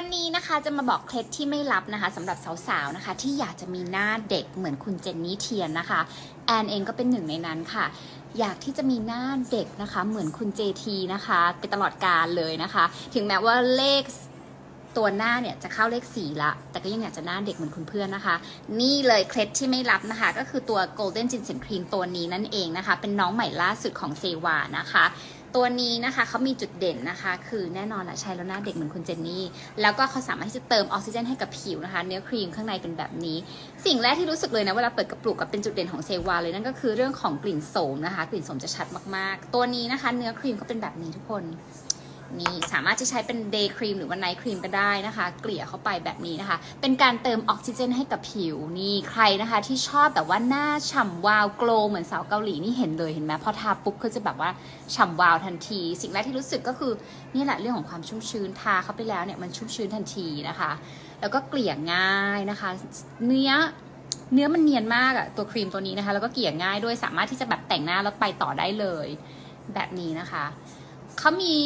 วันนี้นะคะจะมาบอกเคล็ดที่ไม่ลับนะคะสำหรับสาวๆนะคะ ที่อยากจะมีหน้าเด็กเหมือนคุณเจนนี่เทียนนะคะ แอนเองก็เป็นหนึ่งในนั้นค่ะ อยากที่จะมีหน้าเด็กนะคะ เหมือนคุณเจทีนะคะ ไปตลอดกาลเลยนะคะ ถึงแม้ว่าเลข ตัวหน้าเนี่ยจะเข้าเลขสี่ละแต่ก็ยังอยากจะหน้าเด็กเหมือนคุณเพื่อนนะคะ นี่เลยเคล็ดที่ไม่ลับนะคะ ก็คือตัว Golden Ginseng Cream ตัวนี้นั่นเองนะคะ เป็นน้องใหม่ล่าสุดของเซวานะคะตัวนี้นะคะเขามีจุดเด่นนะคะ คือแน่นอนแหละใช้แล้วหน้าเด็กเหมือนคุณเจนนี่ แล้วก็เขาสามารถที่จะเติมออกซิเจนให้กับผิวนะคะ เนื้อครีมข้างในเป็นแบบนี้ สิ่งแรกที่รู้สึกเลยนะเวลาเปิดกระปุกกับเป็นจุดเด่นของเซวาเลยนั่นก็คือเรื่องของกลิ่นโสมนะคะ กลิ่นโสมจะชัดมากๆ ตัวนี้นะคะ เนื้อครีมเขาเป็นแบบนี้ทุกคน นี่สามารถจะใช้เป็นเดย์ครีมหรือว่าไนท์ครีมก็ได้นะคะ เกลี่ยเข้าไปแบบนี้นะคะ เป็นการเติมออกซิเจนให้กับผิวนี่ใครนะคะ ที่ชอบแบบว่าหน้าฉ่ำวาวโกลวเหมือนสาวเกาหลีนี่เห็นเลยเห็นไหมพอทาปุ๊บก็จะแบบว่าฉ่ำวาวทันที สิ่งแรกที่รู้สึกก็คือนี่แหละเรื่องของความชุ่มชื้นทาเข้าไปแล้วเนี่ยมันชุ่มชื้นทันทีนะคะ แล้วก็เกลี่ยง่ายนะคะ เนื้อเนื้อมันเนียนมากอะตัวครีมตัวนี้นะคะ แล้วก็เกลี่ยง่ายด้วยสามารถที่จะแบบแต่งหน้าแล้วไปต่อได้เลย แบบนี้นะคะ เขามี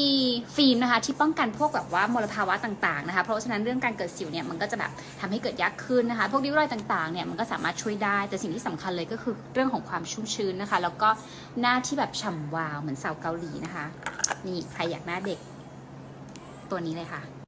ฟิล์มนะคะที่ป้องกันพวกแบบว่ามลภาวะต่างๆนะคะเพราะฉะนั้นเรื่องการเกิดสิวเนี่ยมันก็จะแบบทำให้เกิดยากขึ้นนะคะ พวกริ้วรอยต่างๆเนี่ยมันก็สามารถช่วยได้ แต่สิ่งที่สำคัญเลยก็คือเรื่องของความชุ่มชื้นนะคะ แล้วก็หน้าที่แบบฉ่ำวาวเหมือนสาวเกาหลีนะคะ นี่ใครอยากหน้าเด็กตัวนี้เลยค่ะ